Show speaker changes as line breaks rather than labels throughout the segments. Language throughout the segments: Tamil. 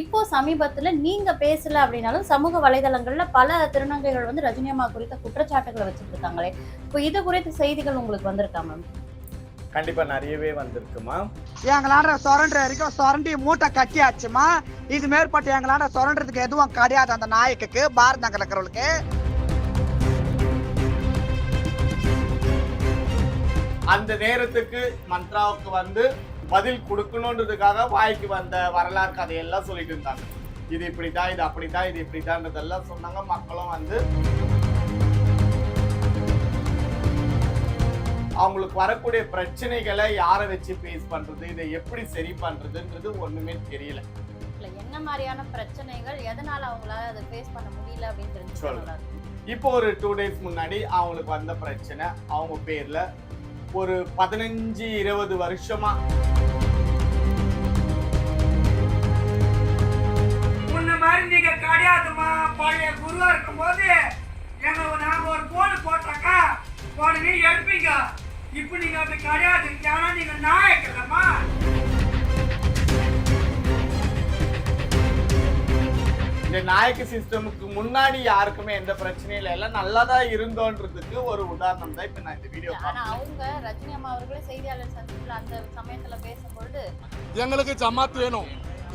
இப்போ சமீபத்துல நீங்க பேசல அப்படின்னாலும் சமூக வலைதளங்கள்ல பல திருநங்கைகள் வந்து ரஜினி அம்மா குறித்த குற்றச்சாட்டுகளை வச்சுட்டு இருக்காங்களே. இப்போ இது குறித்த செய்திகள் உங்களுக்கு வந்திருக்கா மேம்
கண்டிப்பா நிறையவே வந்திருக்குமா
எங்களாண்ட சுரண்டுற வரைக்கும் சுரண்டி மூட்டை கட்டியாச்சுமா? இது மேற்பட்டு எங்களாண்ட சுரண்டுறதுக்கு எதுவும் கிடையாது அந்த நாயக்குக்கு பாரத் நகர் இருக்கிறவளுக்கு.
அந்த நேரத்துக்கு மந்த்ராவுக்கு வந்து பதில் கொடுக்கணுன்றதுக்காக வாய்க்கு வந்த வரலாறு கதையெல்லாம் சொல்லிட்டு இருந்தாங்க. இது இப்படிதான் இது அப்படிதான் இது இப்படிதான்றதெல்லாம் சொன்னாங்க. மக்களும் வந்து அவங்களுக்கு வரக்கூடிய பிரச்சனைகளை யாரை வச்சு ஃபேஸ் பண்றது இதை எப்படி சரி பண்றதுன்றது ஒண்ணுமே தெரியல.
இல்ல என்ன மாதிரியான பிரச்சனைகள் எதனால அவங்களால அதை ஃபேஸ் பண்ண முடியல அப்படின்னு தெரிஞ்சு.
இப்போ ஒரு டூ டேஸ் முன்னாடி அவங்களுக்கு வந்த பிரச்சனை அவங்க பேர்ல ஒரு பதினஞ்சு இருபது வருஷமா
முன்ன மாதிரி நீங்க கிடையாதுமா பழைய குருவா இருக்கும் போது எங்க நாங்க ஒரு போன் போட்டாக்கா உடனே எடுப்பீங்க. இப்போ நீங்க அப்படி கிடையாது. ஏன்னா நீங்க நாயக்கலமா
இந்த நாயக்க சிஸ்டமுக்கு முன்னாடி யாருக்குமே எந்த பிரச்சனையும் இல்லை. எல்லாம் நல்லா தான் இருந்தோன்றதுக்கு ஒரு உதாரணம் தான் இப்ப நான் இந்த வீடியோ
ஆனா அவங்க ரஜினி அம்மா அவர்களே செய்தியாளர் சந்திப்புல அந்த சமயத்துல பேசும்பொழுது
எங்களுக்கு ஜமாத் வேணும்.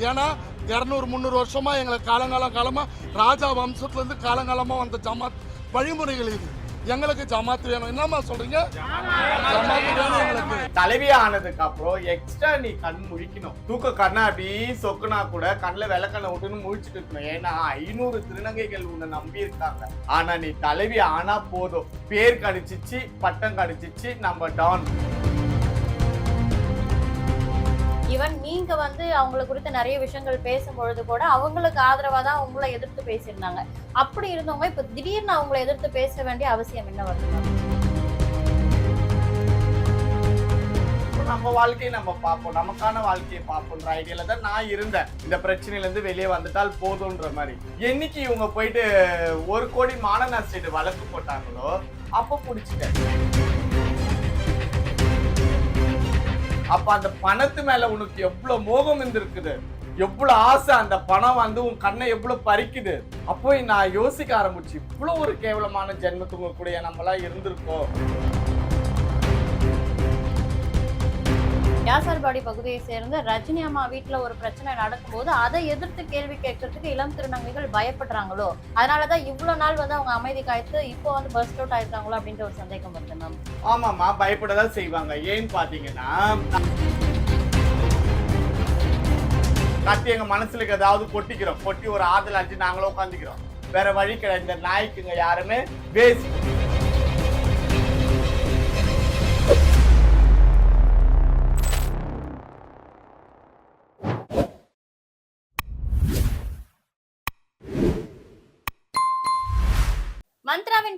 ஏன்னா இரநூறு முந்நூறு வருஷமா எங்களை காலங்காலம் காலமாக ராஜா வம்சத்துலேருந்து காலங்காலமாக வந்த ஜமாத் வழிமுறைகள் இது. எங்களுக்கு ஜமாத் வேணும். என்னம்மா சொல்றீங்க? ஜமாத் வேணும் எங்களுக்கு.
தலைவி ஆனதுக்கு அப்புறம் எக்ஸ்ட்ரா நீ கண் முழிக்கணும். தூக்க கண்ணாடி அப்படி சொக்குனா கூட கண்ணில் விளக்கண்ணை விட்டுன்னு முழிச்சுட்டு இருக்கணும். ஏன்னா ஐநூறு திருநங்கைகள் உன்னை நம்பி இருக்காங்க. ஆனா நீ தலைவி ஆனா போதும். பேர் கணிச்சிச்சு பட்டம் கணிச்சிச்சு நம்ம டான்
ஈவன் நீங்க வந்து அவங்கள குறித்து நிறைய விஷயங்கள் பேசும்பொழுது கூட அவங்களுக்கு ஆதரவா தான் உங்களை எதிர்த்து பேசியிருந்தாங்க. அப்படி இருந்தவங்க இப்ப திடீர்னு அவங்களை எதிர்த்து பேச வேண்டிய அவசியம் என்ன வருது
நம்ம வாழ்க்கையை நம்ம பார்ப்போம். நமக்கான வாழ்க்கையை பார்ப்போம்ன்ற ஐடியால தான் நான் இருந்தேன். இந்த பிரச்சனையில இருந்து வெளியே வந்துட்டால் போதும்ன்ற மாதிரி. என்னைக்கு இவங்க போயிட்டு ஒரு கோடி மான நஷ்டீடு வழக்கு போட்டாங்களோ அப்போ பிடிச்சிட்டேன். அப்ப அந்த பணத்து மேல உனக்கு எவ்வளவு மோகம் இருந்திருக்குது? எவ்வளவு ஆசை அந்த பணம் வந்து உன் கண்ணை எவ்வளவு பறிக்குது? அப்போ நான் யோசிக்க ஆரம்பிச்சு இவ்வளவு ஒரு கேவலமான ஜென்மத்துக்கு கூட நம்மளாம் இருந்திருக்கோம்.
வியாசார்பாடி பகுதியை சேர்ந்த ரஜினி அம்மா வீட்டுல ஒரு பிரச்சனை நடக்கும்போது அதை எதிர்த்து கேள்வி கேட்கறதுக்கு இளம் திருநங்கைகள் பயப்படுறாங்களோ? அதனாலதான் இவ்வளவு நாள் வந்து அவங்க அமைதி காய்த்து இப்போ வந்து பர்ஸ்ட் அவுட் ஆயிருக்காங்களோ அப்படின்ற ஒரு சந்தேகம் வருது மேம்
ஆமாமா பயப்படதான் செய்வாங்க. ஏன்னு பாத்தீங்கன்னா கத்தி எங்க மனசுல ஏதாவது கொட்டிக்கிறோம். கொட்டி ஒரு ஆதல் அடிச்சு நாங்களும் உட்காந்துக்கிறோம் வேற வழி கிடையாது. இந்த நாய்க்குங்க யாருமே வேஸ்ட்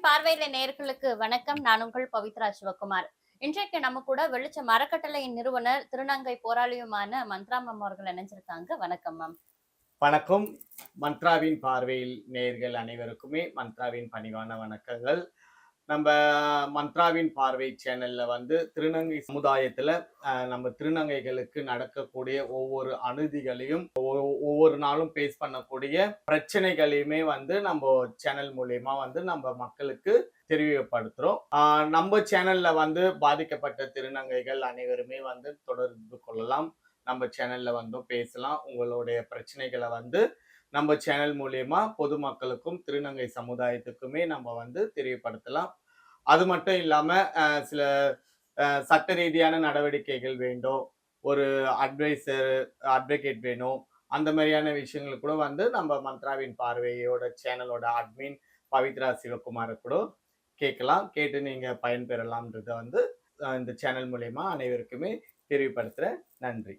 பார்வையில நேர்களுக்கு வணக்கம். நான் உங்கள் பவித்ரா சிவகுமார். இன்றைக்கு நம்ம கூட வெளிச்ச மரக்கட்டளையின் நிறுவனர் திருநங்கை போராளியுமான மந்த்ரா மேம் அவர்கள் இணைஞ்சிருக்காங்க. வணக்கம் மேம்
வணக்கம். மந்த்ராவின் பார்வையில் நேர்கள் அனைவருக்குமே மந்த்ராவின் பணிவான வணக்கங்கள். நம்ம மந்த்ராவின் பார்வை சேனல்ல வந்து திருநங்கை சமுதாயத்துல நம்ம திருநங்கைகளுக்கு நடக்கக்கூடிய ஒவ்வொரு அனுதிகளையும் ஒவ்வொரு- ஒவ்வொரு நாளும் பேஸ் பண்ணக்கூடிய பிரச்சனைகளையுமே வந்து நம்ம சேனல் மூலியமா வந்து நம்ம மக்களுக்கு தெரியப்படுத்துறோம். நம்ம சேனல்ல வந்து பாதிக்கப்பட்ட திருநங்கைகள் அனைவருமே வந்து தொடர்பு கொள்ளலாம். நம்ம சேனல்ல வந்தும் பேசலாம். உங்களுடைய பிரச்சனைகளை வந்து நம்ம சேனல் மூலியமா பொதுமக்களுக்கும் திருநங்கை சமுதாயத்துக்குமே நம்ம வந்து தெரியப்படுத்தலாம். அது மட்டும் இல்லாம சில சட்ட ரீதியான நடவடிக்கைகள் வேண்டும் ஒரு அட்வைசர் அட்வொகேட் வேணும் அந்த மாதிரியான விஷயங்கள் கூட வந்து நம்ம மந்த்ராவின் பார்வையோட சேனலோட அட்மின் பவித்ரா சிவகுமாரை கூட கேட்கலாம். கேட்டு நீங்க பயன்பெறலாம்ன்றத வந்து இந்த சேனல் மூலயமா அனைவருக்குமே தெரியப்படுத்துறேன். நன்றி.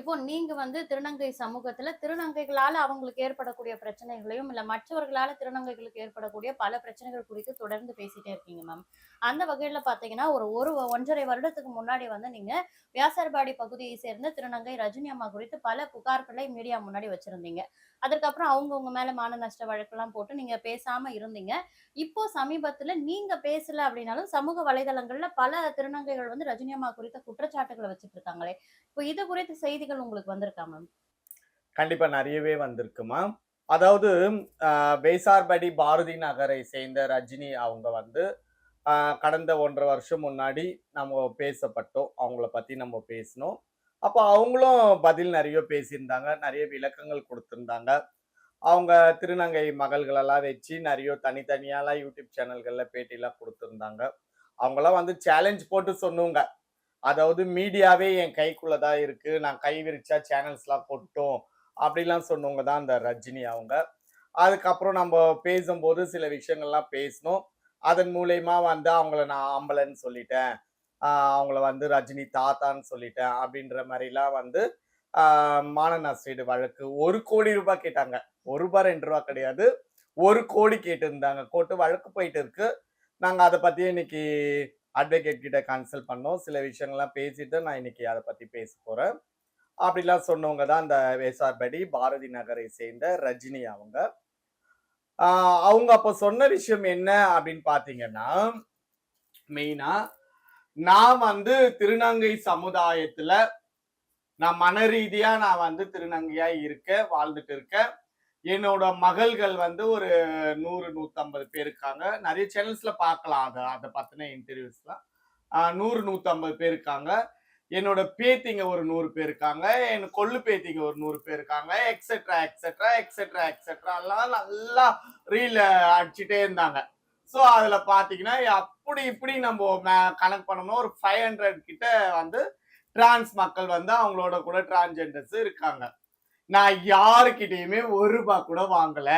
இப்போ நீங்க வந்து திருநங்கை சமூகத்துல திருநங்கைகளால அவங்களுக்கு ஏற்படக்கூடிய பிரச்சனைகளையும் இல்ல மற்றவர்களால திருநங்கைகளுக்கு ஏற்படக்கூடிய பல பிரச்சனைகள் குறித்து தொடர்ந்து பேசிட்டே இருக்கீங்க மேம் அந்த வகையில பாத்தீங்கன்னா ஒரு ஒரு ஒன்றரை வருடத்துக்கு முன்னாடி வந்து நீங்க வியாசர்பாடி பகுதியை சேர்ந்த திருநங்கை ரஜினி அம்மா குறித்து பல புகார்களை மீடியா முன்னாடி வச்சிருந்தீங்க. அதுக்கப்புறம் அவங்க உங்க மேல மான நஷ்ட வழக்கெல்லாம் போட்டு நீங்க பேசாம இருந்தீங்க. இப்போ சமீபத்துல நீங்க பேசல அப்படின்னாலும் சமூக வலைதளங்கள்ல பல திருநங்கைகள் வந்து ரஜினி அம்மா குறித்த குற்றச்சாட்டுகளை வச்சுட்டு இருக்காங்களே. இப்போ இது குறித்து செய்திகள் உங்களுக்கு வந்திருக்கா மேம்
கண்டிப்பா நிறையவே வந்திருக்குமா அதாவது பேசார்படி பாரதி நகரை சேர்ந்த ரஜினி அவங்க வந்து கடந்த ஒன்றரை வருஷம் முன்னாடி நம்ம பேசப்பட்டோம். அவங்கள பத்தி நம்ம பேசினோம். அப்போ அவங்களும் பதில் நிறைய பேசியிருந்தாங்க. நிறைய விளக்கங்கள் கொடுத்துருந்தாங்க. அவங்க திருநங்கை மகள்களெல்லாம் வச்சு நிறைய தனித்தனியாலாம் யூடியூப் சேனல்களில் பேட்டிலாம் கொடுத்துருந்தாங்க. அவங்களாம் வந்து சேலஞ்ச் போட்டு சொன்னவங்க. அதாவது மீடியாவே என் கைக்குள்ளதான் இருக்கு. நான் கை விரிச்சா சேனல்ஸ்லாம் கொட்டும். அப்படிலாம் சொன்னவங்க தான் அந்த ரஜினி அவங்க. அதுக்கப்புறம் நம்ம பேசும்போது சில விஷயங்கள்லாம் பேசினோம். அதன் மூலயமா வந்து அவங்கள நான் ஆம்பளைன்னு சொல்லிட்டேன். அவங்கள வந்து ரஜினி தாத்தான்னு சொல்லிட்டேன் அப்படின்ற மாதிரிலாம் வந்து ஆஹ் வழக்கு. ஒரு கோடி ரூபாய் கேட்டாங்க. ஒரு ரூபாய் ரெண்டு ரூபா கிடையாது. ஒரு கோடி கேட்டிருந்தாங்க. கோட்டு வழக்கு போயிட்டு இருக்கு. நாங்கள் அதை பற்றி இன்னைக்கு அட்வொகேட் கிட்ட கன்சல்ட் பண்ணோம். சில விஷயங்கள்லாம் பேசிட்டு நான் இன்னைக்கு அதை பற்றி பேச போகிறேன் அப்படிலாம் சொன்னவங்க தான் அந்த வேசார்படி பாரதி நகரை சேர்ந்த ரஜினி அவங்க. அவங்க அப்போ சொன்ன விஷயம் என்ன அப்படின்னு பார்த்தீங்கன்னா மெயினா நான் வந்து திருநங்கை சமுதாயத்துல நான் மன ரீதியா நான் வந்து திருநங்கையா இருக்கேன் வாழ்ந்துட்டு இருக்கேன். என்னோட மகள்கள் வந்து ஒரு நூறு நூற்றம்பது பேர் இருக்காங்க. நிறைய சேனல்ஸில் பார்க்கலாம். அதை அதை பற்றின இன்டர்வியூஸ்லாம் நூறு நூற்றம்பது பேர் இருக்காங்க. என்னோட பேத்திங்க ஒரு நூறு பேர் இருக்காங்க. என் கொள்ளு பேத்திங்க ஒரு நூறு பேர் இருக்காங்க. எக்ஸெட்ரா எக்ஸெட்ரா எக்ஸெட்ரா எக்ஸெட்ரா எல்லாம் நல்லா ரீல அடிச்சுட்டே இருந்தாங்க. ஸோ அதில் பார்த்தீங்கன்னா அப்படி இப்படி நம்ம கணக்கு பண்ணோம்னா ஒரு ஃபைவ் ஹண்ட்ரட் கிட்ட வந்து டிரான்ஸ் மக்கள் வந்து அவங்களோட கூட டிரான்ஜெண்டர்ஸ் இருக்காங்க. நான் யாருக்கிட்டயுமே ஒரு ரூபாய் கூட வாங்கல.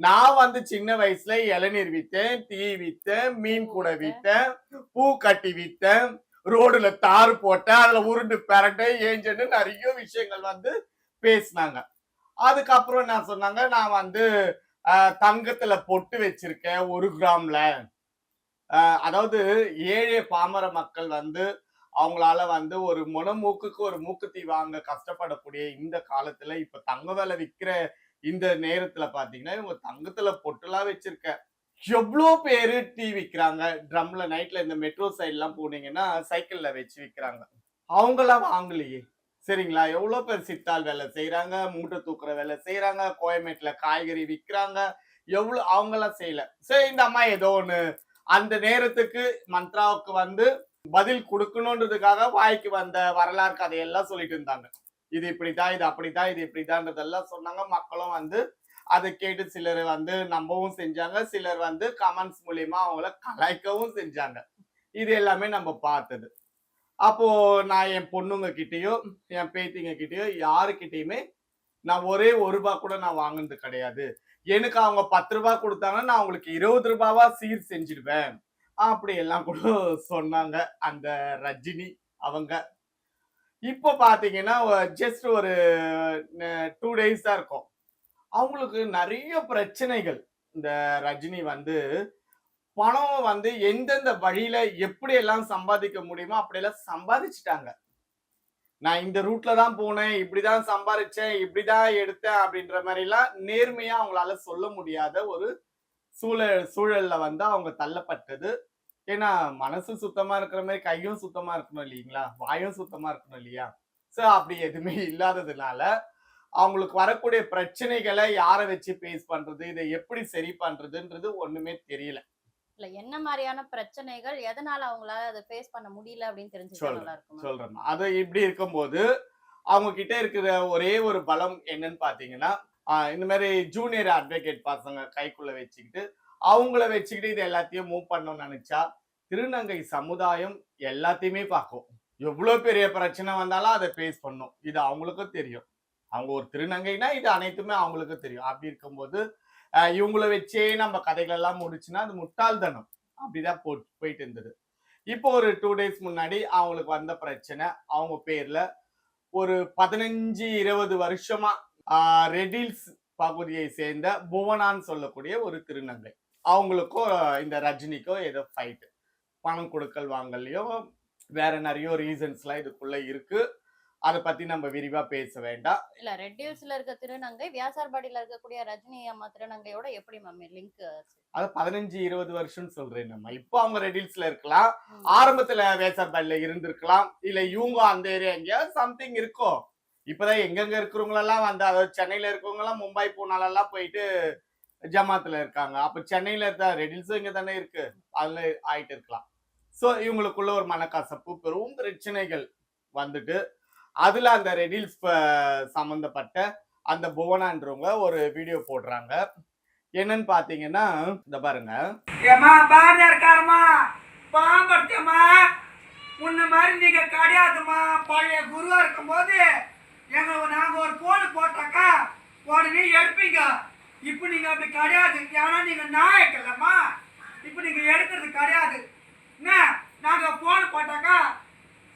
நான் வந்து சின்ன வயசுல இளநீர் வித்தேன் டீ வித்தேன் மீன் கூட வித்தேன். பூ கட்டி வித்தேன் ரோடுல தார் போட்டேன் அதுல உருண்டு பிரண்டு ஏஞ்சன்னு நிறைய விஷயங்கள் வந்து பேசினாங்க. அதுக்கப்புறம் என்ன சொன்னாங்க? நான் வந்து தங்கத்துல பொட்டு வச்சிருக்கேன் ஒரு கிராம்ல. அதாவது ஏழை பாமர மக்கள் வந்து அவங்களால வந்து ஒரு முனமூக்குக்கு ஒரு மூக்குத்தி வாங்க கஷ்டப்படக்கூடிய இந்த காலத்துல இப்ப தங்க வேலை விற்கிற இந்த நேரத்துல பாத்தீங்கன்னா இவங்க தங்கத்துல பொட்டுலா வச்சிருக்க. எவ்வளோ பேரு டீ விற்கிறாங்க ட்ரம்ல நைட்ல இந்த மெட்ரோ சைட்லாம் போனீங்கன்னா சைக்கிள்ல வச்சு விற்கிறாங்க அவங்களாம் வாங்கலையே. சரிங்களா? எவ்வளோ பேர் சித்தால் வேலை செய்கிறாங்க மூட்டை தூக்குற வேலை செய்கிறாங்க கோயம்பேட்டில் காய்கறி விற்கிறாங்க எவ்வளோ அவங்களாம் செய்யல. சரி இந்த அம்மா ஏதோ ஒன்று அந்த நேரத்துக்கு மந்த்ராவுக்கு வந்து பதில் கொடுக்கணுன்றதுக்காக வாய்க்கு வந்த வரலாறு கதையெல்லாம் சொல்லிட்டு இருந்தாங்க. இது இப்படிதான் இது அப்படிதான் இது இப்படிதான்றதெல்லாம் சொன்னாங்க. மக்களும் வந்து அதை கேட்டு சிலர் வந்து நம்பவும் செஞ்சாங்க. சிலர் வந்து கமெண்ட்ஸ் மூலியமா அவங்கள கலாய்க்கவும் செஞ்சாங்க. இது எல்லாமே நம்ம பார்த்தது. அப்போ நான் என் பொண்ணுங்க கிட்டேயோ என் பேத்திங்க கிட்டேயோ யாருக்கிட்டேயுமே நான் ஒரே ஒரு ரூபா கூட நான் வாங்கினது கிடையாது. எனக்கு அவங்க பத்து ரூபாய் கொடுத்தாங்கன்னா நான் அவங்களுக்கு இருபது ரூபாவா சீர் செஞ்சிடுவேன். அப்படி எல்லாம் கூட சொன்னாங்க. அந்த ரஜினி அவங்க. இப்போ பார்த்தீங்கன்னா ஜஸ்ட் ஒரு டூ டேஸ் தான் இருக்கும். அவங்களுக்கு நிறைய பிரச்சனைகள். இந்த ரஜினி வந்து பணம் வந்து எந்தெந்த வழியில எப்படி எல்லாம் சம்பாதிக்க முடியுமோ அப்படியெல்லாம் சம்பாதிச்சுட்டாங்க. நான் இந்த ரூட்ல தான் போனேன் இப்படிதான் சம்பாதிச்சேன் இப்படிதான் எடுத்தேன் அப்படின்ற மாதிரிலாம் நேர்மையா அவங்களால சொல்ல முடியாத ஒரு சூழல் சூழல்ல வந்து அவங்க தள்ளப்பட்டது. ஏன்னா மனசு சுத்தமா இருக்கிற மாதிரி கையும் சுத்தமா இருக்கணும் இல்லைங்களா? வாயும் சுத்தமா இருக்கணும் இல்லையா? சோ அப்படி எதுவுமே இல்லாததுனால அவங்களுக்கு வரக்கூடிய பிரச்சனைகளை யாரை வச்சு பேஸ் பண்றது இதை எப்படி சரி பண்றதுன்றது ஒண்ணுமே தெரியல.
இல்ல என்ன மாதிரியான பிரச்சனைகள் எதனால அவங்களால அதை ஃபேஸ் பண்ண முடியல அப்படின்னு தெரிஞ்சுக்க
சொல்றேன், சொல்றேன் அது இப்படி இருக்கும்போது அவங்க கிட்ட இருக்கிற ஒரே ஒரு பலம் என்னன்னு பாத்தீங்கன்னா இந்த மாதிரி ஜூனியர் அட்வொகேட் பசங்க கைக்குள்ள வச்சுக்கிட்டு அவங்கள வச்சுக்கிட்டு இது எல்லாத்தையும் மூவ் பண்ணணும்னு நினைச்சா திருநங்கை சமுதாயம் எல்லாத்தையுமே பார்க்கும். எவ்வளோ பெரிய பிரச்சனை வந்தாலும் அதை ஃபேஸ் பண்ணும். இது அவங்களுக்கும் தெரியும். அவங்க ஒரு திருநங்கைனா இது அனைத்துமே அவங்களுக்கு தெரியும். அப்படி இருக்கும்போது இவங்கள வச்சே நம்ம கதைகள் எல்லாம் முடிச்சுன்னா அது முட்டாள்தனம். அப்படிதான் போ போயிட்டு இருந்தது. இப்போ ஒரு டூ டேஸ் முன்னாடி அவங்களுக்கு வந்த பிரச்சனை அவங்க பேர்ல ஒரு பதினஞ்சு இருபது வருஷமா ரெடில்ஸ் பகுதியை சேர்ந்த புவனான்னு சொல்லக்கூடிய ஒரு திருநங்கை. அவங்களுக்கும் இந்த ரஜினிக்கோ ஏதோ ஃபைட் பணம் கொடுக்கல் வாங்கலையும் வேற நிறைய ரீசன்ஸ்லாம் இதுக்குள்ள இருக்கு. அதை பத்தி நம்ம விரிவா பேச வேண்டாம்.
இல்ல ரெட் ஹில்ஸ்ல இருக்க திருநங்கை வியாசார்பாடியில இருக்கக்கூடிய ரஜினி அம்மா திருநங்கையோட எப்படி மேம் லிங்க்
அது பதினஞ்சு இருபது வருஷம் சொல்றேன் நம்ம. இப்போ அவங்க ரெடில்ஸ்ல இருக்கலாம். ஆரம்பத்துல வேசர்பாடில இருந்திருக்கலாம். இல்ல இவங்க அந்த ஏரியா எங்கேயாவது சம்திங் இருக்கும் இப்பதான் எங்கெங்க இருக்கிறவங்களெல்லாம் வந்து அதாவது சென்னையில இருக்கவங்க எல்லாம் மும்பை பூனாலெல்லாம் போயிட்டு ஜமாத்துல இருக்காங்க. அப்ப சென்னையில இருந்த ரெடில்ஸும் இங்க தானே இருக்கு. அதுல ஆயிட்டு இருக்கலாம். ஸோ இவங்களுக்குள்ள ஒரு மனக்கசப்பு பெரும் பிரச்சனைகள் வந்துட்டு அதுல அந்த ரெடில்ஸ் சம்மந்தப்பட்ட அந்த புவனான்றவங்க ஒரு வீடியோ போடுறாங்க. என்னன்னு பாத்தீங்கன்னா இந்த பாருங்க.
ஏம்மா பாரதியார்காரம்மா பாம்படுத்தியம்மா உன்ன மாதிரி நீங்க கிடையாதும்மா. பழைய குருவா இருக்கும்போது எங்க நாங்க ஒரு போடு போட்டாக்கா உடனே எடுப்பீங்க. இப்போ நீங்கள் அப்படி கிடையாது. ஏன்னா நீங்கள் நாயக்கல்லம்மா. இப்போ நீங்கள் எடுக்கிறது கிடையாது. என்ன? நாங்கள் ஃபோன் போட்டாக்கா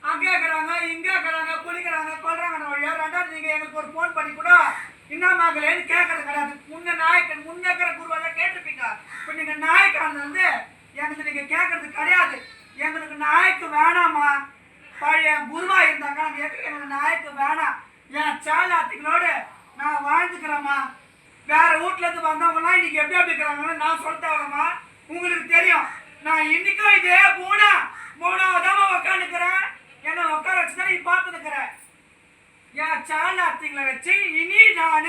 அங்கே இருக்கிறாங்க இங்கே இருக்கிறாங்க குளிக்கிறாங்க கொள்றாங்க வழியா ரெண்டாவது நீங்கள் எங்களுக்கு ஒரு ஃபோன் பண்ணி கூட என்னமாகலேன்னு கேட்கறது கிடையாது. முன்ன நாயக்கன் முன்ன இருக்கிற குருவெல்லாம் கேட்டிருப்பீங்க. இப்போ நீங்கள் நாயக்கானது வந்து எங்களுக்கு நீங்கள் கேட்கறது கிடையாது. எங்களுக்கு நாயக்கு வேணாமா பழைய குருவா இருந்தாங்க எங்களுக்கு எங்களுக்கு நாயக்கு வேணாம். என் சாலாத்திகளோடு நான் வாழ்ந்துக்கிறேம்மா. வேற வீட்டுல இருந்து வந்தவங்கலாம் இன்னைக்கு எப்படி எப்படி இருக்கிறாங்கன்னு நான் சொல்ல தேவைம்மா உங்களுக்கு தெரியும். நான் இன்னைக்கும் இதே மூணா மூணாவதாம உக்காந்துக்கிறேன். என்ன உட்கார வச்சு தான் நீ பார்த்துருக்கிறேன் என் சாலாத்திங்களை வச்சு இனி நான்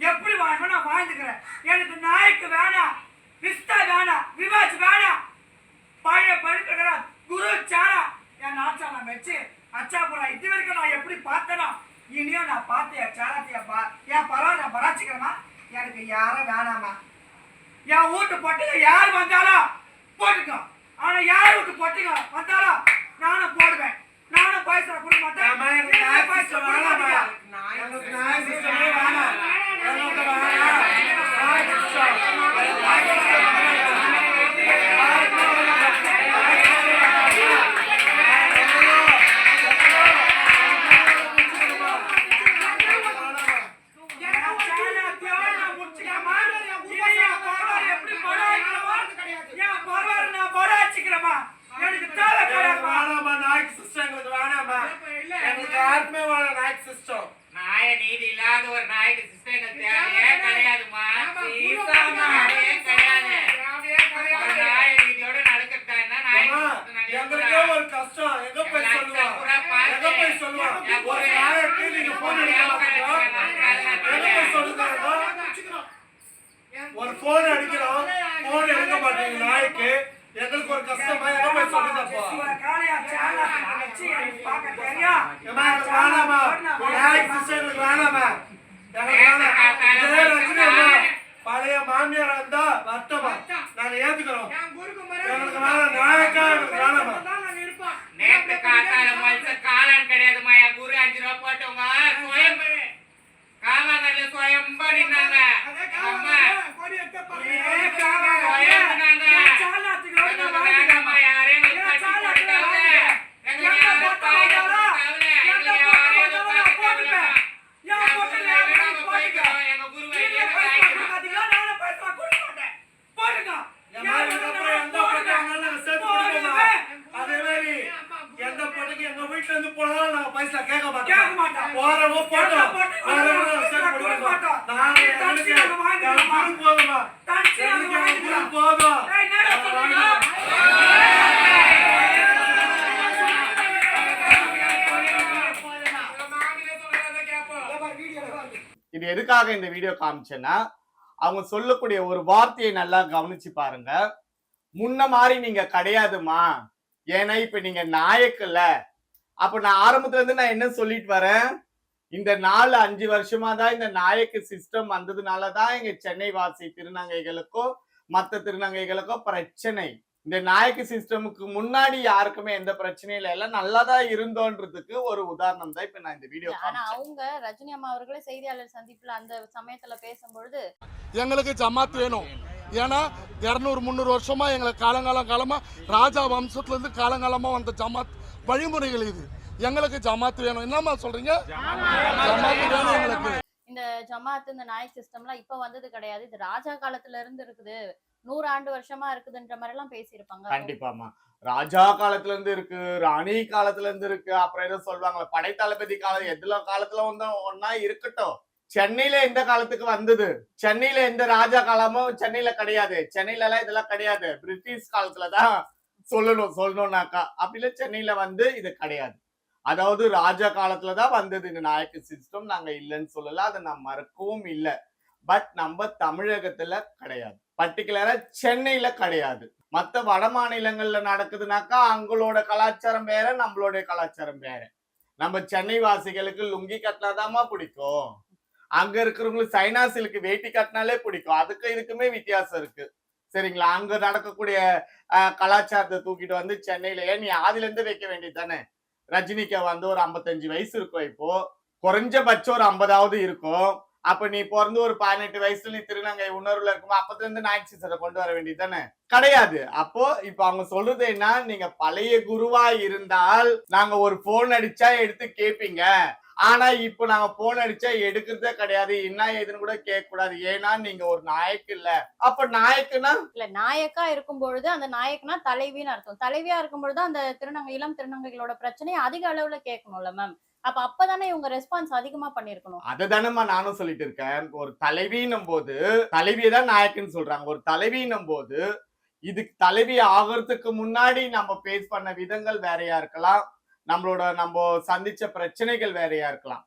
எப்படி வாழணும் நான் வாழ்ந்துக்கிறேன். எனக்கு நாய்க்கு வேணாம் விஸ்தா வேணாம் விவாஜ் வேணாம். பழைய படுக்கிற குரு சாரா என் ஆச்சாரம் வச்சு அச்சாபுரம் இது வரைக்கும் நான் எப்படி பார்த்தேனா இனியும் நான் பார்த்து என் சாரத்தைய என் பரவாயில்ல நான் பராச்சிக்கிறேமா எனக்கு யாரும் வேணாமா? என் வீட்டு பொட்டுங்க யார் வந்தாலும் போட்டுக்கோ. ஆனா யார் வீட்டு பொட்டுங்க வந்தாலும் நானும் போடுவேன். நானும் பைசா கொடுக்க மாட்டேன். நீங்க பைசா
காமிச்சேன்னா அவங்க சொல்லக்கூடிய ஒரு வார்த்தையை நல்லா கவனிச்சு பாருங்க. முன்ன மாதிரி நீங்க கிடையாதுமா ஏன்னா இப்ப நீங்க நாயக்கல்ல. அப்ப நான் ஆரம்பத்துல இருந்து நான் என்ன சொல்லிட்டு வரேன்? இந்த நாலு அஞ்சு வருஷமா தான் இந்த நாயக்கு சிஸ்டம் வந்ததுனால தான் எங்க சென்னை வாசி திருநங்கைகளுக்கோ மற்ற திருநங்கைகளுக்கோ பிரச்சனை. இந்த நாயக்கு சிஸ்டமுக்கு முன்னாடி யாருக்குமே எந்த பிரச்சனையும் இல்லை. எல்லாம் நல்லா தான் இருந்தோன்றதுக்கு ஒரு உதாரணம் தான் இப்ப நான் இந்த வீடியோ
ஆனா அவங்க ரஜினி அம்மா அவர்களே செய்தியாளர் சந்திப்புல அந்த சமயத்துல பேசும்பொழுது
எங்களுக்கு ஜமாத் வேணும். ஏன்னா இரநூறு முந்நூறு வருஷமா எங்களுக்கு காலங்காலம் காலமா ராஜா வம்சத்துல இருந்து காலங்காலமா வந்த ஜமாத் வழிமுறைகள் இது. எங்களுக்கு ஜமாத் வேணும். என்னம்மா சொல்றீங்க? ஜமாத் வேணும் எங்களுக்கு.
இந்த ஜமாத் இந்த நாயக் சிஸ்டம்லாம் இப்ப வந்தது கிடையாது. இது ராஜா காலத்துல இருந்து இருக்குது. நூறு ஆண்டு வருஷமா இருக்குதுன்ற மாதிரி எல்லாம் பேசியிருப்பாங்க
கண்டிப்பாமா ராஜா காலத்துல இருந்து இருக்கு ராணி காலத்துல இருந்து இருக்கு அப்புறம் ஏதோ சொல்லுவாங்க படைத்தளபதி காலம் எதுல காலத்துல வந்து ஒன்னா இருக்கட்டும். சென்னையில எந்த காலத்துக்கு வந்தது. சென்னையில எந்த ராஜா காலமும் சென்னையில கிடையாது. சென்னையில எல்லாம் இதெல்லாம் கிடையாது. பிரிட்டிஷ் காலத்துலதான் சொல்லணும் சொல்லணும்னாக்கா. அப்படில சென்னையில வந்து இது கிடையாது. அதாவது ராஜா காலத்துல தான் வந்தது. இந்த நாயக்க சிஸ்டம் நாங்க இல்லைன்னு சொல்லல. அதை நான் மறக்கவும் இல்லை. பட் நம்ம தமிழகத்துல கிடையாது. பர்டிகுலரா சென்னையில கிடையாது. மத்த வட மாநிலங்கள்ல நடக்குதுனாக்கா அவங்களோட கலாச்சாரம் வேற நம்மளோட கலாச்சாரம் வேற. நம்ம சென்னை வாசிகளுக்கு லுங்கி கட்டினாதாமா பிடிக்கும். அங்க இருக்கிறவங்களுக்கு சைனாசிலுக்கு வேட்டி கட்டினாலே பிடிக்கும். அதுக்கு இதுக்குமே வித்தியாசம் இருக்கு. சரிங்களா? அங்க நடக்கக்கூடிய கலாச்சாரத்தை தூக்கிட்டு வந்து சென்னையிலேயே நீ ஆதில இருந்து வைக்க வேண்டியது தானே ரஜினிக்கு வந்து ஒரு 55 வயசு இருக்கும் இப்போ. குறைஞ்சபட்சம் ஒரு ஐம்பதாவது இருக்கும். அப்ப நீ பிறந்து ஒரு பதினெட்டு வயசுல நீ திருநங்கை உணர்வுல இருக்கும் அப்பத்துல இருந்து நாய்ச்சி சீசரை கொண்டு வர வேண்டியது தானே? கிடையாது. அப்போ இப்ப அவங்க சொல்றது என்ன? நீங்க பழைய குருவா இருந்தால் நாங்க ஒரு போன் அடிச்சா எடுத்து கேப்பீங்க. ஆனா இப்போ நாங்க போன் அடிச்சா எடுக்கிறதே கிடையாது. என்ன ஏதுன்னு கூட கேட்க கூடாது ஏன்னா நீங்க ஒரு நாயக்கு இல்ல. அப்ப நாயக்குன்னா?
இல்ல நாயக்கா இருக்கும் பொழுது அந்த நாயக்குனா தலைவின்னு அர்த்தம். தலைவியா இருக்கும் பொழுது அந்த திருநங்கை இளம் திருநங்கைகளோட பிரச்சனையை அதிக அளவுல கேட்கணும்ல மேம் அப்ப அப்பதானே இவங்க ரெஸ்பான்ஸ் அதிகமா பண்ணிருக்கணும்.
அதை தானேம்மா நானும் சொல்லிட்டு இருக்கேன் ஒரு தலைவின்னும் போது தலைவியை தான் நாயக்குன்னு சொல்றாங்க. ஒரு தலைவின்னும் போது இதுக்கு தலைவி ஆகிறதுக்கு முன்னாடி நம்ம பேஸ் பண்ண விதங்கள் வேறையா இருக்கலாம். நம்மளோட நம்ம சந்திச்ச பிரச்சனைகள் வேறையா இருக்கலாம்.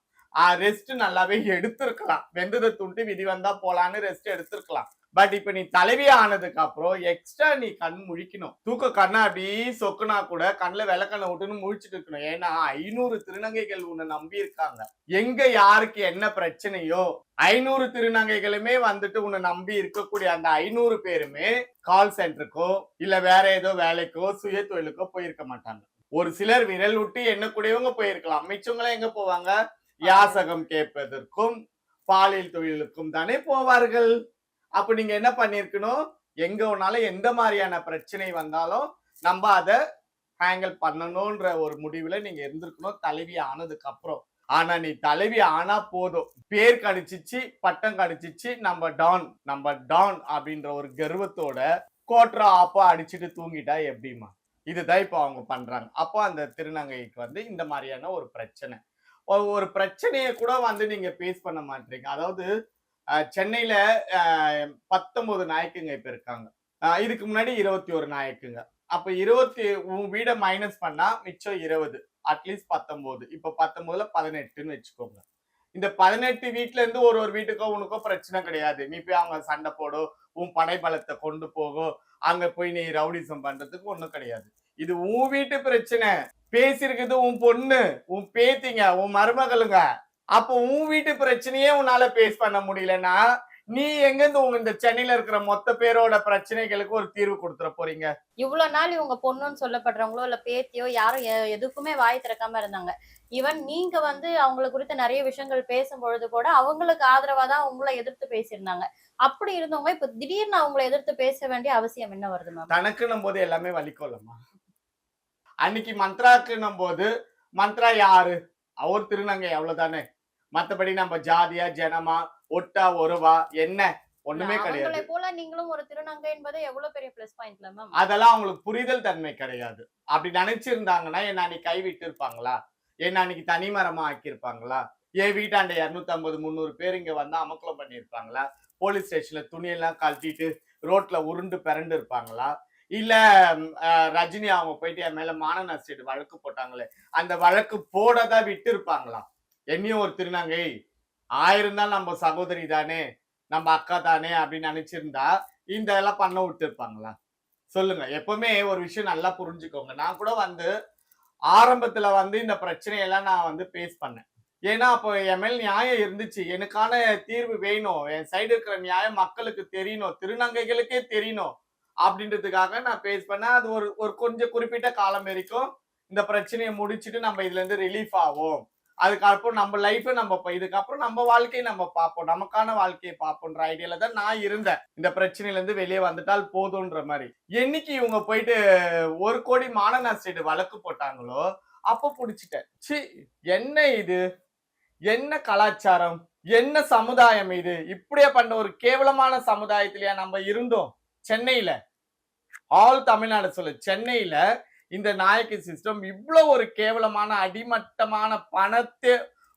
ரெஸ்ட் நல்லாவே எடுத்திருக்கலாம். வெந்ததை துண்டு விதி வந்தா போலான்னு ரெஸ்ட் எடுத்திருக்கலாம். பட் இப்ப நீ தலைவி ஆனதுக்கு அப்புறம் எக்ஸ்ட்ரா நீ கண் முழிக்கணும். தூக்க கண்ணை அப்படி சொக்குனா கூட கண்ணுல விளக்கண்ணை விட்டுன்னு முழிச்சிட்டு இருக்கணும். ஏன்னா ஐநூறு திருநங்கைகள் உன்னை நம்பி இருக்காங்க. எங்க யாருக்கு என்ன பிரச்சனையோ ஐநூறு திருநங்கைகளுமே வந்துட்டு உன்னை நம்பி இருக்கக்கூடிய அந்த ஐநூறு பேருமே கால் சென்டருக்கோ இல்ல வேற ஏதோ வேலைக்கோ சுய தொழிலுக்கோ போயிருக்க மாட்டாங்க. ஒரு சிலர் விரல் விட்டு எண்ணக்கூடியவங்க போயிருக்கலாம். மிச்சவங்களாம் எங்க போவாங்க? யாசகம் கேட்பதற்கும் பாலியல் தொழிலுக்கும் தானே போவார்கள். அப்ப நீங்க என்ன பண்ணிருக்கணும்? எங்க வேணாலும் எந்த மாதிரியான பிரச்சனை வந்தாலும் நம்ம அதை ஹேங்கிள் பண்ணணும்ன்ற ஒரு முடிவுல நீங்க இருந்திருக்கணும். தலைவி ஆனதுக்கு அப்புறம் ஆனா நீ தலைவி ஆனா போதும். பேர் கடிச்சிச்சு பட்டம் கடிச்சிச்சு நம்ம டான் நம்ம டான் அப்படின்ற ஒரு கர்வத்தோட கோட்ரா ஆப்பா அடிச்சுட்டு தூங்கிட்டா எப்படிமா இதுதான் இப்போ அவங்க பண்றாங்க. அப்போ அந்த திருநங்கைக்கு வந்து இந்த மாதிரியான ஒரு பிரச்சனை. ஒரு- பிரச்சனையை கூட வந்து நீங்க பேஸ் பண்ண மாட்டீங்க. அதாவது சென்னையில பத்தொன்பது நாயக்குங்க இப்ப இருக்காங்க. இதுக்கு முன்னாடி இருபத்தி ஒரு நாயக்குங்க. அப்ப இருபத்தி உன் வீடை மைனஸ் பண்ணா மிச்சம் இருபது அட்லீஸ்ட் பத்தொன்பது. இப்ப பத்தொன்பதுல பதினெட்டுன்னு வச்சுக்கோங்க. இந்த பதினெட்டு வீட்டுல இருந்து ஒரு ஒரு வீட்டுக்கோ உனக்கோ பிரச்சனை கிடையாது. நீ போய் அவங்க சண்டை போடும் உன் படைபலத்தை கொண்டு போகும் அங்க போய் நீ ரவுடிசம் பண்றதுக்கு ஒண்ணும் கிடையாது. இது உன் வீட்டு பிரச்சனை. பேசியிருக்குது உன் பொண்ணு உன் பேத்திங்க உன் மருமகளுங்க. அப்போ உன் வீட்டு பிரச்சனையே உன்னால பேஸ் பண்ண முடியலன்னா நீ எங்கிருந்து உங்க இந்த சென்னையில இருக்கிற மொத்த பேரோட பிரச்சனைகளுக்கு ஒரு தீர்வு கொடுத்துட போறீங்க?
இவ்வளவு நாள் இவங்க பொண்ணுன்னு சொல்லப்படுறவங்களோ இல்ல பேத்தியோ யாரும் எதுக்குமே வாய் திறக்காம இருந்தாங்க. ஈவன் நீங்க வந்து அவங்கள குறித்த நிறைய விஷயங்கள் பேசும்பொழுது கூட அவங்களுக்கு ஆதரவா தான் உங்களை எதிர்த்து பேசியிருந்தாங்க. அப்படி இருந்தவங்க இப்ப திடீர்னு அவங்களை எதிர்த்து பேச வேண்டிய அவசியம் என்ன வருது மேம்
தனக்குன்னும் போது எல்லாமே வலிக்கோலம்மா. அன்னைக்கு மந்த்ராக்குன்னும் போது மந்த்ரா யாரு? அவர் திருநங்கை அவ்வளவுதானே? மத்தபடி நம்ம ஜாதியா ஜனமா ஒட்டா ஒருவா என்ன? ஒண்ணுமே கிடையாது.
போல நீங்களும் ஒரு திருநங்கை என்பது எவ்வளவு பெரிய பிளஸ் பாயிண்ட்ல மேம்
அதெல்லாம் அவங்களுக்கு புரிதல் தன்மை கிடையாது. அப்படி நினைச்சிருந்தாங்கன்னா என்ன அன்னைக்கு கைவிட்டு இருப்பாங்களா என்ன அன்னைக்கு தனிமரமா ஆக்கியிருப்பாங்களா? என் வீட்டாண்ட இரநூத்தி ஐம்பது முந்நூறு பேர் இங்க வந்து அமக்கலம் பண்ணியிருப்பாங்களா? போலீஸ் ஸ்டேஷன்ல துணியெல்லாம் கழட்டிட்டு ரோட்ல உருண்டு பிறண்டு இருப்பாங்களா? இல்ல ரஜினி அவங்க போயிட்டு என் மேல மான நஷ்டீடு வழக்கு போட்டாங்களே அந்த வழக்கு போடதான் விட்டு இருப்பாங்களா என்னையும் ஒரு திருநங்கை ஆயிரம் தான் நம்ம சகோதரி தானே நம்ம அக்கா தானே அப்படின்னு நினைச்சிருந்தா இந்த எல்லாம் பண்ண விட்டுருப்பாங்களா? சொல்லுங்க. எப்பவுமே ஒரு விஷயம் நல்லா புரிஞ்சுக்கோங்க. நான் கூட வந்து ஆரம்பத்துல வந்து இந்த பிரச்சனையெல்லாம் நான் வந்து பேஸ் பண்ணேன். ஏன்னா அப்போ என் மேல் நியாயம் இருந்துச்சு. எனக்கான தீர்வு வேணும். என் சைடு இருக்கிற நியாயம் மக்களுக்கு தெரியணும். திருநங்கைகளுக்கே தெரியணும். அப்படின்றதுக்காக நான் பேஸ் பண்ணேன். அது ஒரு ஒரு கொஞ்சம் குறிப்பிட்ட காலம் வரைக்கும் இந்த பிரச்சனையை முடிச்சுட்டு நம்ம இதுல இருந்து ரிலீஃப் ஆகும் அதுக்கப்புறம் நம்ம லைஃபை நம்ம இதுக்கப்புறம் நம்ம வாழ்க்கையை நம்ம பார்ப்போம். நமக்கான வாழ்க்கையை பார்ப்போம்ன்ற ஐடியால தான் நான் இருந்தேன். இந்த பிரச்சனையிலேருந்து வெளியே வந்துட்டால் போதும்ன்ற மாதிரி. என்னைக்கு இவங்க போயிட்டு ஒரு கோடி மான சைடு வழக்கு போட்டாங்களோ அப்போ பிடிச்சிட்டேன். சி என்ன இது? என்ன கலாச்சாரம்? என்ன சமுதாயம் இது? இப்படியே பண்ண ஒரு கேவலமான சமுதாயத்திலயா நம்ம இருந்தோம். சென்னையில. ஆல் தமிழ்நாடு சொல்லு. சென்னையில இந்த நாயக்கி சிஸ்டம் இவ்வளோ ஒரு கேவலமான அடிமட்டமான பணத்தை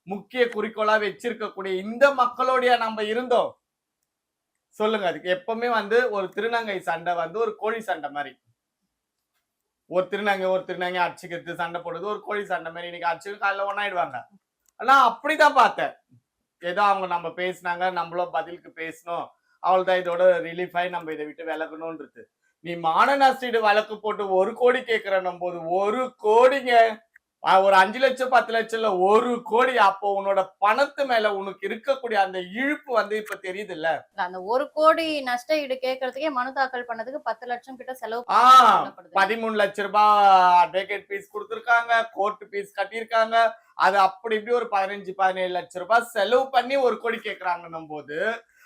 முக்கிய குறிக்கோளா வச்சிருக்கக்கூடிய இந்த மக்களோடைய நம்ம இருந்தோம். சொல்லுங்க அதுக்கு எப்பவுமே வந்து ஒரு திருநங்கை சண்டை வந்து ஒரு கோழி சண்டை மாதிரி. ஒரு திருநங்கை ஒரு திருநங்கை அடிச்சுக்கிறது சண்டை போடுறது ஒரு கோழி சண்டை மாதிரி இன்னைக்கு அடிச்சு காலைல ஒன்னாயிடுவாங்க. ஆனா அப்படிதான் பார்த்தேன். ஏதோ அவங்க நம்ம பேசினாங்க நம்மளும் பதிலுக்கு பேசணும் அவள்தான் இதோட ரிலீஃப் நம்ம இதை விட்டு விலகணும்ன்றது. நீ மானநாஸ்டீடு வழக்கு போட்டு ஒரு கோடி கேட்கிறன்னும் போது ஒரு கோடிங்க ஒரு அஞ்சு லட்சம் பத்து லட்சம் இல்ல ஒரு கோடி அப்போ உன்னோட பணத்து மேல உனக்கு இருக்கக்கூடிய அந்த இழுப்பு வந்து இப்ப தெரியுது இல்ல
அந்த ஒரு கோடி நஷ்ட ஈடு கேட்கறதுக்கே மனு தாக்கல் பண்ணதுக்கு பத்து லட்சம் கிட்ட செலவு.
பதிமூணு லட்ச ரூபாய் அட்வொகேட் ஃபீஸ் கொடுத்துருக்காங்க கோர்ட் ஃபீஸ் கட்டியிருக்காங்க. அது அப்படி இப்படி ஒரு பதினஞ்சு பதினேழு லட்ச ரூபாய் செலவு பண்ணி ஒரு கோடி கேட்கறாங்கன்னும் போது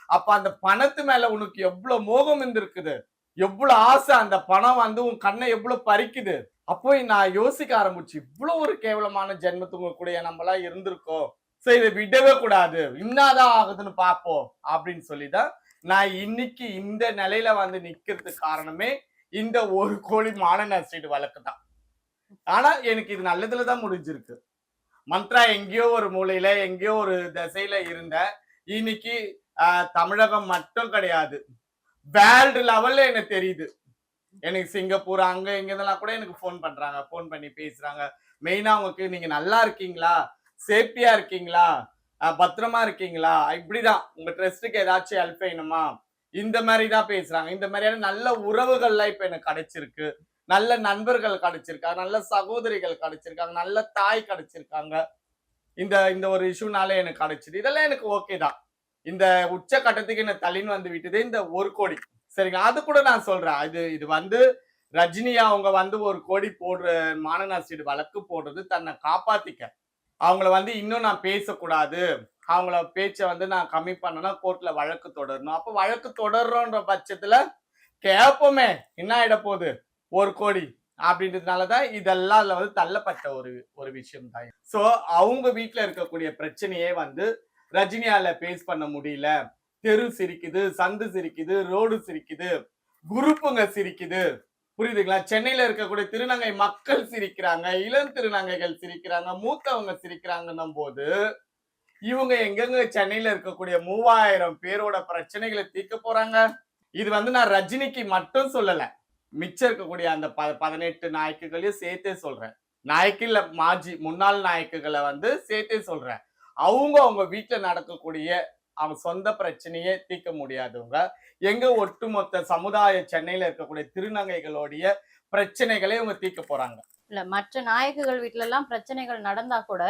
அப்ப அந்த பணத்து மேல உனக்கு எவ்வளவு மோகம் இருந்திருக்குது? எவ்வளவு ஆசை அந்த பணம் வந்து உன் கண்ணை எவ்வளவு பறிக்குது? அப்போ நான் யோசிக்க ஆரம்பிச்சு இவ்வளவு ஒரு கேவலமான ஜென்மத்துங்க கூட நம்மளாம் இருந்திருக்கோம். சரி இதை விடவே கூடாது. இன்னாதான் ஆகுதுன்னு பார்ப்போம் அப்படின்னு சொல்லிதான் நான் இன்னைக்கு இந்த நிலையில வந்து நிக்கிறதுக்கு காரணமே இந்த ஒரு கோழி மான நஷ்டீடு வழக்கு தான். ஆனா எனக்கு இது நல்லதுல தான் முடிஞ்சிருக்கு. மந்த்ரா எங்கேயோ ஒரு மூலையில எங்கேயோ ஒரு திசையில இருந்த இன்னைக்கு தமிழகம் மட்டும் கிடையாது. வேர்ல்டு லெவல்ல எனக்கு தெரியுது? எனக்கு சிங்கப்பூர் அங்க இங்க இதெல்லாம் கூட எனக்கு ஃபோன் பண்றாங்க. ஃபோன் பண்ணி பேசுறாங்க. மெயினா அவங்களுக்கு நீங்க நல்லா இருக்கீங்களா? சேஃப்டியா இருக்கீங்களா? பத்திரமா இருக்கீங்களா? இப்படிதான். உங்க ட்ரெஸ்ட்டுக்கு ஏதாச்சும் ஹெல்ப் வேணுமா? இந்த மாதிரி தான் பேசுறாங்க. இந்த மாதிரியான நல்ல உறவுகள்லாம் இப்ப எனக்கு கிடைச்சிருக்கு. நல்ல நண்பர்கள் கிடைச்சிருக்காங்க நல்ல சகோதரிகள் கிடைச்சிருக்காங்க நல்ல தாய் கிடைச்சிருக்காங்க. இந்த இந்த ஒரு இஷ்யூனால எனக்கு கிடைச்சிது. இதெல்லாம் எனக்கு ஓகே தான். இந்த உச்ச கட்டத்துக்கு என்ன தள்ளின்னு வந்து விட்டது. இந்த ஒரு கோடி. சரிங்க அது கூட நான் சொல்றேன். இது இது வந்து ரஜினி அவங்க வந்து ஒரு கோடி போடுற மானநாசிடு வழக்கு போடுறது தன்னை காப்பாத்திக்க. அவங்கள வந்து இன்னும் நான் பேசக்கூடாது. அவங்கள பேச்சை வந்து நான் கம்மி பண்ணனா கோர்ட்ல வழக்கு தொடரணும். அப்ப வழக்கு தொடர்றோன்ற பட்சத்துல கேட்போமே என்ன ஆயிட போகுது? ஒரு கோடி. அப்படின்றதுனாலதான் இதெல்லாம் அதுல வந்து தள்ளப்பட்ட ஒரு ஒரு விஷயம் தான் சோ அவங்க வீட்டில் இருக்கக்கூடிய பிரச்சனையே வந்து ரஜினியால பேஸ் பண்ண முடியல. தெரு சிரிக்குது சந்து சிரிக்குது ரோடு சிரிக்குது குரூப்புங்க சிரிக்குது. புரியுதுங்களா? சென்னையில இருக்கக்கூடிய திருநங்கை மக்கள் சிரிக்கிறாங்க இளம் திருநங்கைகள் சிரிக்கிறாங்க மூத்தவங்க சிரிக்கிறாங்கன்னும் போது இவங்க எங்கெங்க சென்னையில இருக்கக்கூடிய மூவாயிரம் பேரோட பிரச்சனைகளை தீர்க்க போறாங்க? இது வந்து நான் ரஜினிக்கு மட்டும் சொல்லல. மிச்சம் இருக்கக்கூடிய அந்த ப பதினெட்டு நாயக்குகளையும் சேர்த்தே சொல்றேன். நாயக்கில் மாஜி முன்னாள் நாயக்குகளை வந்து சேர்த்தே சொல்றேன். அவங்க அவங்க வீட்டுல நடக்கக்கூடிய அவங்க சொந்த பிரச்சனையே தீர்க்க முடியாதவங்க. எங்க ஒட்டுமொத்த சமுதாய சென்னையில இருக்கக்கூடிய திருநங்கைகளுடைய பிரச்சனைகளை இவங்க தீர்க்க போறாங்க.
இல்ல மற்ற நாயகர்கள் வீட்டுல எல்லாம் பிரச்சனைகள் நடந்தா கூட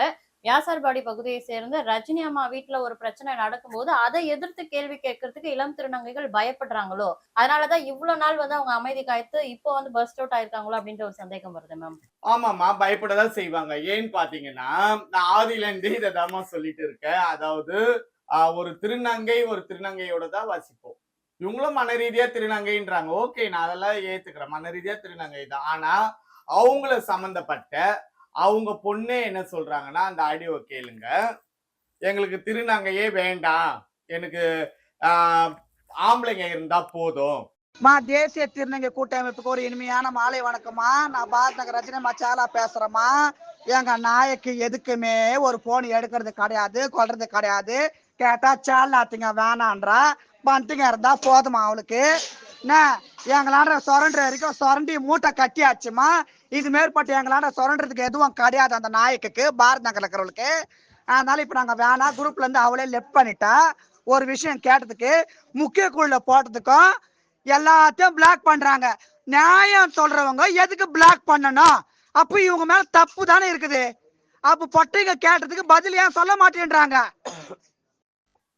வியாசார்பாடி பகுதியை சேர்ந்த ரஜினி அம்மா வீட்டுல ஒரு பிரச்சனை நடக்கும்போது அதை எதிர்த்து கேள்வி கேட்கறதுக்கு இளம் திருநங்கைகள் பயப்படுறாங்களோ? அதனாலதான் இவ்வளவு நாள் வந்து அவங்க அமைதி காய்த்து இப்போ வந்து பஸ்ட் அவுட் ஆயிருக்காங்களோ அப்படின்ற ஒரு சந்தேகம் வருது மேம்
ஆமாமா பயப்படதான் செய்வாங்க. ஏன்னு பாத்தீங்கன்னா நான் ஆதியில இருந்தே இதை தாம்மா சொல்லிட்டு இருக்கேன். அதாவது ஒரு திருநங்கை ஒரு திருநங்கையோட தான் வசிப்போம். இவங்களும் மன ரீதியா திருநங்கைன்றாங்க. ஓகே நான் அதெல்லாம் ஏத்துக்கிறேன். மன ரீதியா திருநங்கை தான் ஆனா அவங்கள சம்பந்தப்பட்ட அவங்க பொண்ணே என்ன சொல்றாங்கன்னா அந்த ஆடியோ கேளுங்க. எங்களுக்கு திருநங்கையே வேண்டாம். எனக்கு ஆம்பளைங்க இருந்தா போதும்.
மா தேசிய திருநங்கை கூட்டமைப்புக்கு ஒரு இனிமையான மாலை வணக்கம்மா. நான் பாரத் நகர் ரஜினி மச்சாலா பேசுறேம்மா. எங்க நாயக்கு எதுக்குமே ஒரு போன் எடுக்கிறது கிடையாது கொள்றது கிடையாது. கேட்டா சேலாத்திங்க வேணான்றா. பந்திங்க இருந்தா போதுமா அவளுக்கு. என்ன எங்களாண்ட சுரண்டு வரைக்கும் சுரண்டி மூட்டை கட்டியாச்சுமா இது மேற்பட்டு எங்களால் சுரண்டுறதுக்கு எதுவும் கிடையாது அந்த நாயக்குக்கு பாரத் நகர் இருக்கிறவளுக்கு. அதனால இப்போ நாங்க வேணாம் குரூப்ல இருந்து அவளே லெஃப்ட் பண்ணிட்டா ஒரு விஷயம் கேட்டதுக்கு முக்கிய குழுல போட்டதுக்கும் எல்லாத்தையும் பிளாக் பண்றாங்க. நியாயம் சொல்றவங்க எதுக்கு பிளாக் பண்ணணும்? அப்போ இவங்க மேல தப்பு தானே இருக்குது. அப்போ பொட்டைங்க கேட்டதுக்கு பதில் ஏன் சொல்ல மாட்டேன்றாங்க?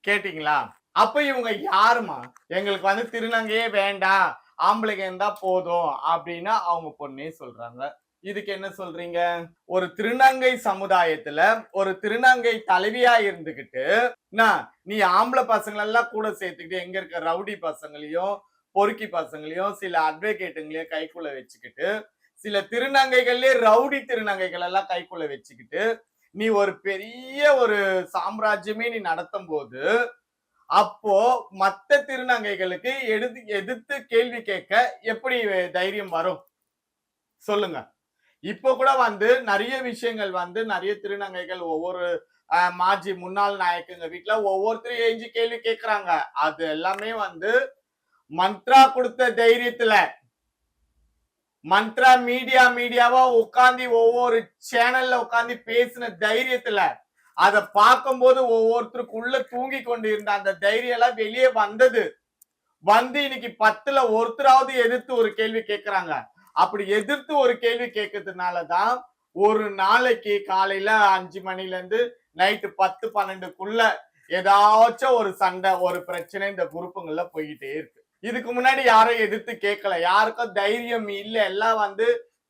கேட்டிங்களா? அப்ப இவங்க யாருமா எங்களுக்கு வந்து திருநங்கையே வேண்டாம். ஆம்பளைங்க இருந்தா போதும் அப்படின்னு அவங்க பொண்ணே சொல்றாங்க. இதுக்கு என்ன சொல்றீங்க? ஒரு திருநங்கை சமுதாயத்துல ஒரு திருநங்கை தலைவியா இருந்துகிட்டு நான் நீ ஆம்பளை பசங்களெல்லாம் கூட சேர்த்துக்கிட்டு எங்க இருக்க ரவுடி பசங்களையும் பொறுக்கி பசங்களையும் சில அட்வொகேட்டுங்களையும் கைக்குள்ள வச்சுக்கிட்டு சில திருநங்கைகள்லயே ரவுடி திருநங்கைகள் எல்லாம் கைக்குள்ள வச்சுக்கிட்டு நீ ஒரு பெரிய ஒரு சாம்ராஜ்யமே நீ நடத்தும் போது அப்போ மத்த திருநங்கைகளுக்கு எடுத்து எதிர்த்து கேள்வி கேட்க எப்படி தைரியம் வரும்? சொல்லுங்க. இப்போ கூட வந்து நிறைய விஷயங்கள் வந்து நிறைய திருநங்கைகள் ஒவ்வொரு மாஜி முன்னாள் நாயக்குங்க வீட்டுல ஒவ்வொருத்தரும் ஏஞ்சி கேள்வி கேட்கறாங்க. அது எல்லாமே வந்து மந்த்ரா கொடுத்த தைரியத்துல மந்த்ரா மீடியா மீடியாவா உட்காந்து ஒவ்வொரு சேனல்ல உட்காந்து பேசின தைரியத்துல அதை பார்க்கும்போது ஒவ்வொருத்தருக்கு உள்ள தூங்கி கொண்டு இருந்த அந்த தைரியம் எல்லாம் வெளியே வந்தது. வந்து இன்னைக்கு பத்துல ஒருத்தராவது எதிர்த்து ஒரு கேள்வி கேட்கிறாங்க அப்படி எதிர்த்து ஒரு கேள்வி கேட்கறதுனாலதான் ஒரு நாளைக்கு காலையில அஞ்சு மணில இருந்து நைட்டு பத்து பன்னெண்டுக்குள்ள ஏதாச்சும் ஒரு சண்டை ஒரு பிரச்சனை இந்த குரூப்புங்கள்ல போய்கிட்டே இருக்கு. இதுக்கு முன்னாடி யாரும் எதிர்த்து கேட்கல யாருக்கும் தைரியம் இல்லை. எல்லாம் வந்து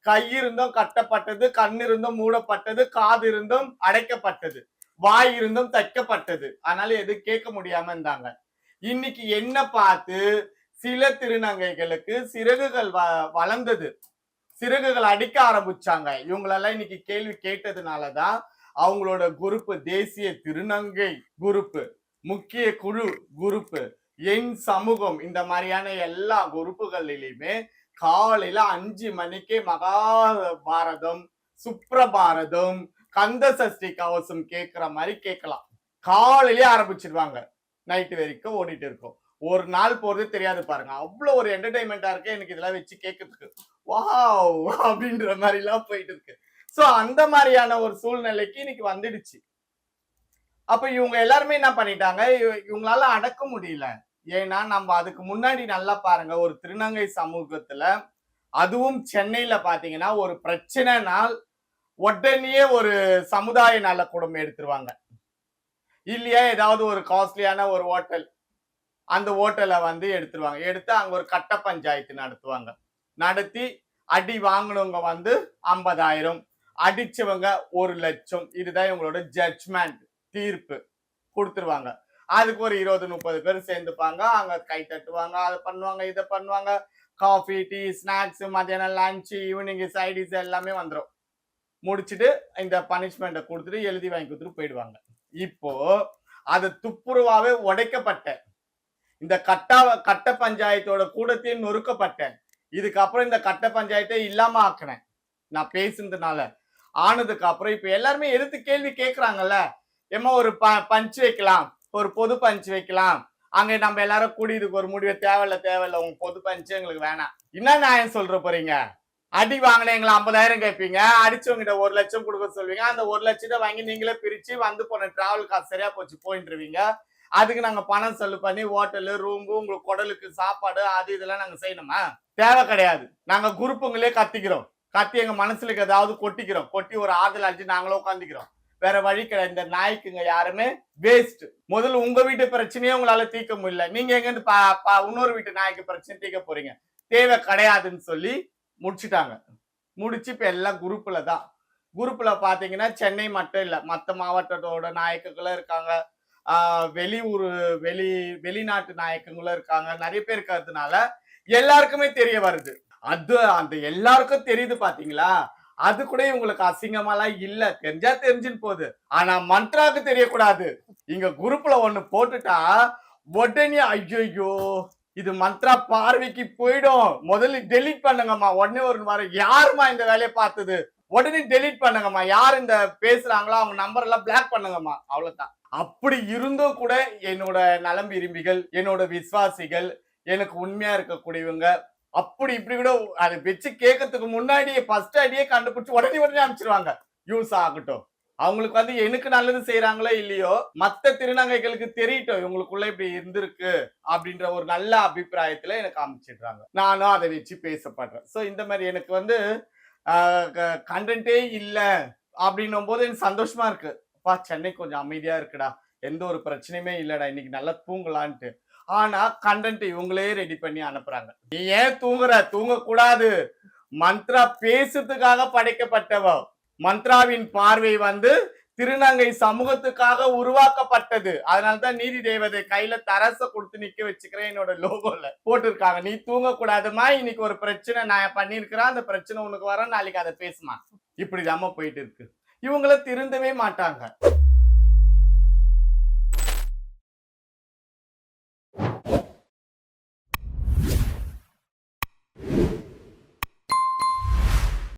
கை இருந்தும் கட்டப்பட்டது கண் இருந்தும் மூடப்பட்டது காது இருந்தும் அடைக்கப்பட்டது. வாய் இருந்தும் தைக்கப்பட்டது. அதனால எது கேட்க முடியாம இருந்தாங்க. இன்னைக்கு என்ன பார்த்து சில திருநங்கைகளுக்கு சிறகுகள் வ- வளர்ந்தது. சிறகுகள் அடிக்க ஆரம்பிச்சாங்க. இவங்களெல்லாம் இன்னைக்கு கேள்வி கேட்டதுனாலதான் அவங்களோட குரூப்பு தேசிய திருநங்கை குரூப்பு முக்கிய குழு குரூப்பு என் சமூகம் இந்த மாதிரியான எல்லா குரூப்புகளிலுமே காலையில அஞ்சு மணிக்கே மகாபாரதம் சுப்ரபாரதம் கந்த சஷ்டி கவசம் கேட்கிற மாதிரி கேட்கலாம் காலையிலே ஆரம்பிச்சிருவாங்க. நைட்டு வரைக்கும் ஓடிட்டு இருக்கும். ஒரு நாள் போறது தெரியாது பாருங்க. அவ்வளவு ஒரு என்டர்டைன்மெண்டா இருக்கு. எனக்கு இதெல்லாம் வச்சு கேட்கறதுக்கு வாவ் அப்படின்ற மாதிரி எல்லாம் போயிட்டு இருக்கு. சோ அந்த மாதிரியான ஒரு சூழ்நிலைக்கு இன்னைக்கு வந்துடுச்சு. அப்ப இவங்க எல்லாருமே என்ன பண்ணிட்டாங்க? இவ- இவங்களால அடக்க முடியல. ஏன்னா நம்ம அதுக்கு முன்னாடி நல்லா பாருங்க ஒரு திருநங்கை சமூகத்துல அதுவும் சென்னையில பாத்தீங்கன்னா ஒரு பிரச்சனைனால் உடனே ஒரு சமுதாய நல குடும்பம் எடுத்துருவாங்க. இல்லையா? ஏதாவது ஒரு காஸ்ட்லியான ஒரு ஹோட்டல் அந்த ஹோட்டலை வந்து எடுத்துருவாங்க. எடுத்து அங்கே ஒரு கட்ட பஞ்சாயத்து நடத்துவாங்க. நடத்தி அடி வாங்கினவங்க வந்து ஐம்பதாயிரம் அடிச்சவங்க ஒரு லட்சம். இதுதான் இவங்களோட ஜட்ஜ்மெண்ட் தீர்ப்பு. கொடுத்துருவாங்க. அதுக்கு ஒரு இருபது முப்பது பேர் சேர்ந்துப்பாங்க. அங்கே கை தட்டுவாங்க அதை பண்ணுவாங்க இதை பண்ணுவாங்க. காஃபி டீ ஸ்நாக்ஸ் மத்தியானம் லஞ்சு ஈவினிங் சைடிஸ் எல்லாமே வந்துடும் முடிச்சுட்டு இந்த பனிஷ்மெண்ட்டை கொடுத்துட்டு எழுதி வாங்கி கொடுத்துட்டு போயிடுவாங்க. இப்போ அது துப்புரவாவே உடைக்கப்பட்ட இந்த கட்டா கட்ட பஞ்சாயத்தோட கூடத்தையும் நொறுக்கப்பட்டேன். இதுக்கப்புறம் இந்த கட்ட பஞ்சாயத்தை இல்லாம ஆக்கினேன். நான் பேசுனதுனால. ஆனதுக்கு அப்புறம் இப்ப எல்லாருமே எதிர்த்து கேள்வி கேட்குறாங்கல்ல ஏமா ஒரு ப பஞ்ச் வைக்கலாம். ஒரு பொது பஞ்ச் வைக்கலாம். அங்க நம்ம எல்லாரும் கூடி இதுக்கு ஒரு முடிவு. தேவையில்ல தேவையில்ல. உங்க பொது பஞ்சு எங்களுக்கு வேணாம். என்ன நியாயம் சொல்ற போறீங்க? அடி வாங்கின எங்களை ஐம்பதாயிரம் கேட்பீங்க. அடிச்சவங்கிட்ட ஒரு லட்சம் கொடுக்க சொல்வீங்க அந்த ஒரு லட்சத்தை வாங்கி நீங்களே பிரிச்சு வந்து போன டிராவல் காசு சரியா போச்சு போயிட்டுருவீங்க அதுக்கு நாங்க பணம் செல்லு பண்ணி ஹோட்டலு ரூம்பு உங்களுக்கு குடலுக்கு சாப்பாடு அது இதெல்லாம் நாங்க செய்யணுமா? தேவை கிடையாது. நாங்க குரூப்புங்களே கத்திக்கிறோம். கத்தி எங்க மனசுல ஏதாவது கொட்டிக்கிறோம். கொட்டி ஒரு ஆறுதல் அடிச்சு நாங்களும் உட்காந்துக்கிறோம் வேற வழி கிடையாது. இந்த நாய்க்குங்க யாருமே வேஸ்ட் முதல்ல உங்க வீட்டு பிரச்சனையே உங்களால தீர்க்க முடியல. நீங்க எங்க இருந்து பா- பா- இன்னொரு வீட்டு நாய்க்கு பிரச்சனை தீர்க்க போறீங்க. தேவை கிடையாதுன்னு சொல்லி முடிச்சிட்டாங்க. முடிச்சு இப்போ எல்லாம் குரூப்பில் தான். குரூப்பில் பார்த்தீங்கன்னா சென்னை மட்டும் இல்லை. மற்ற மாவட்டத்தோட நாயக்கங்களும் இருக்காங்க. வெளியூர் வெளி வெளிநாட்டு நாயக்கங்களும் இருக்காங்க. நிறைய பேர் இருக்கிறதுனால எல்லாருக்குமே தெரிய வருது. அது அந்த எல்லாருக்கும் தெரியுது பார்த்தீங்களா அது கூட இவங்களுக்கு அசிங்கமாலாம் இல்ல. தெரிஞ்சா தெரிஞ்சுன்னு போகுது. ஆனா மந்த்ராக்கு தெரியக்கூடாது. இங்க குரூப்ல ஒண்ணு போட்டுட்டா உடனே ஐயோ இது மந்த்ரா பார்வைக்கு போயிடும். முதல்ல டெலிட் பண்ணுங்கம்மா. உடனே ஒரு வாரம் யாரும்மா இந்த வேலையை பார்த்தது? உடனே டெலீட் பண்ணுங்கம்மா. யார் இந்த பேசுறாங்களோ அவங்க நம்பர் எல்லாம் பிளாக் பண்ணுங்கம்மா. அவ்வளவுதான். அப்படி இருந்தும் கூட என்னோட நலம் விரும்பிகள் என்னோட விசுவாசிகள் எனக்கு உண்மையா இருக்கக்கூடியவங்க அப்படி இப்படி கூட அதை வச்சு கேட்கறதுக்கு முன்னாடியே ஃபர்ஸ்ட் அடியே கண்டுபிடிச்சு உடனே உடனே அனுப்பிச்சிருவாங்க. யூஸ் ஆகட்டும். அவங்களுக்கு வந்து எனக்கு நல்லது செய்யறாங்களோ இல்லையோ மத்த திருநங்கைகளுக்கு தெரியட்டும் இவங்களுக்குள்ள இப்படி இருந்திருக்கு அப்படின்ற ஒரு நல்ல அபிப்பிராயத்துல எனக்கு அமைச்சிடுறாங்க நானும் அதை வச்சு பேசப்படுறேன். ஸோ இந்த மாதிரி எனக்கு வந்து கண்டென்ட்டே இல்லை அப்படின்னும் போது எனக்கு சந்தோஷமா இருக்கு. அப்பா சென்னை கொஞ்சம் அமைதியா இருக்குடா. எந்த ஒரு பிரச்சனையுமே இல்லைடா. இன்னைக்கு நல்லா தூங்கலான்ட்டு. ஆனா கண்டென்ட் இவங்களே ரெடி பண்ணி அனுப்புறாங்க. நீ ஏன் தூங்குற? தூங்க கூடாது மந்த்ரா பேசுறதுக்காக படைக்கப்பட்டவ. மந்த்ராவின் பார்வை வந்து திருநங்கை சமூகத்துக்காக உருவாக்கப்பட்டது. அதனாலதான் நீதி தேவதை கையில தரச கொடுத்து நிக்க வச்சுக்கிறேன் என்னோட லோகோல போட்டிருக்காங்க. நீ தூங்க கூடாதுமா இன்னைக்கு ஒரு பிரச்சனை நான் பண்ணிருக்கிறேன் அந்த பிரச்சனை உனக்கு வர நாளைக்கு அதை பேசுமா? இப்படிதாம்மா போயிட்டு இருக்கு. இவங்கள திருந்தவே மாட்டாங்க.